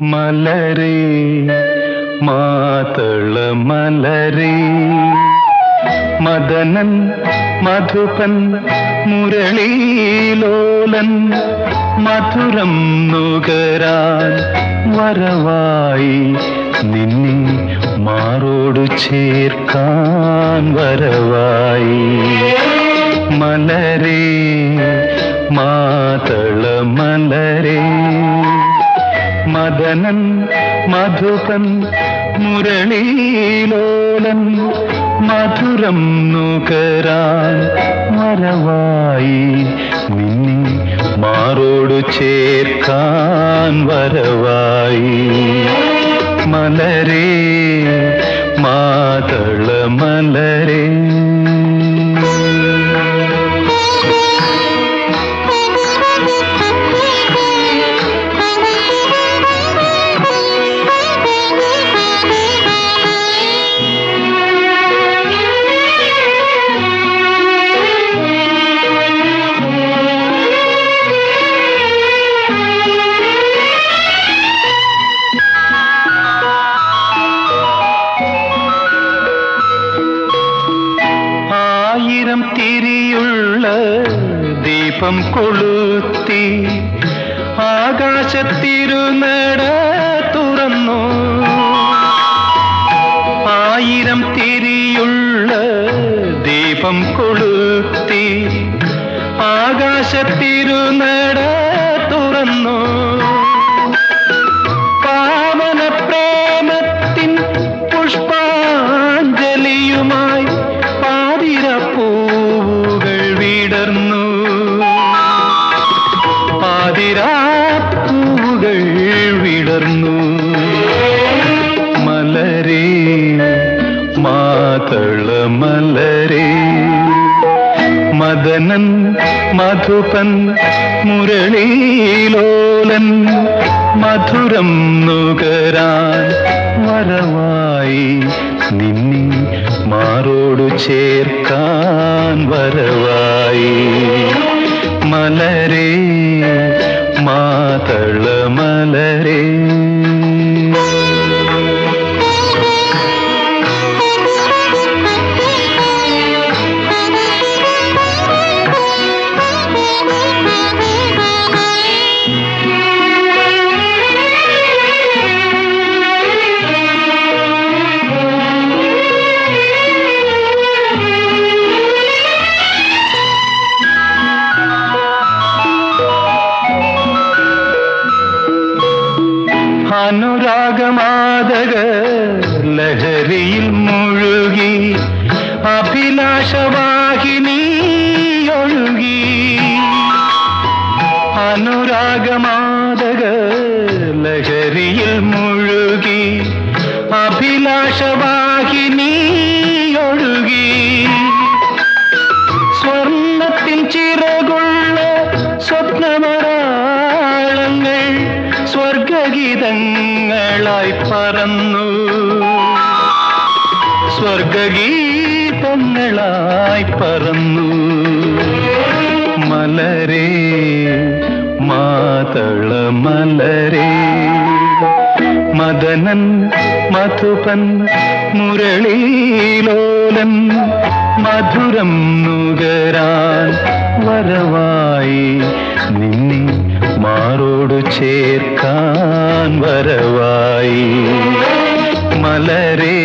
മലരേ മാതള മലരേ. മദനൻ മധുപൻ മുരളീലോലൻ മധുരം നുകരാൻ വരവായി നിന്നെ മാറോടു ചേർക്കാൻ വരവായി. മലരേ മദനൻ മധുപൻ മുരളീലോലൻ മധുരം നുകരാൻ വരവായി. നിന്നെ മാറോടു ചേർക്കാൻ വരവായി. മലരേ മാതള ദീപം കൊളുത്തി ആകാശത്തിരുനട തുറന്നു. ആയിരം തിരിയുള്ള ദീപം കൊളുത്തി ആകാശത്തിരുനട തുറന്നു. പാതിര വിടർന്നു. മലരേ മാതള മലരേ. മദനൻ മധുപൻ മുരളീലോലൻ മധുരം നുകരാൻ വരവായി നിന്നെ മാറോടു ചേർക്കാൻ വരവായി. മലരേ മാതള അനുരാഗമാതക ലഹരിയിൽ മുഴുകി അഭിലാഷവാഹിനി ഒഴുകി അനുരാഗമാതക ലഹരിയിൽ മുഴുകി അഭിലാഷവാഹിനി ഒഴുകി സ്വർണത്തിൻ ചിറകുള്ള സ്വപ്നമരാളങ്ങൾ സ്വർഗഗീതങ്ങളായി പറന്നു. സ്വർഗഗീതങ്ങളായി പറന്നു. മലരേ മാതള മലരേ. മദനൻ മധുപൻ മുരളീലോലൻ മധുരം നുകരാൻ വരവായി നിന്നെ മാറോടു ചേർക്കാൻ മലരേ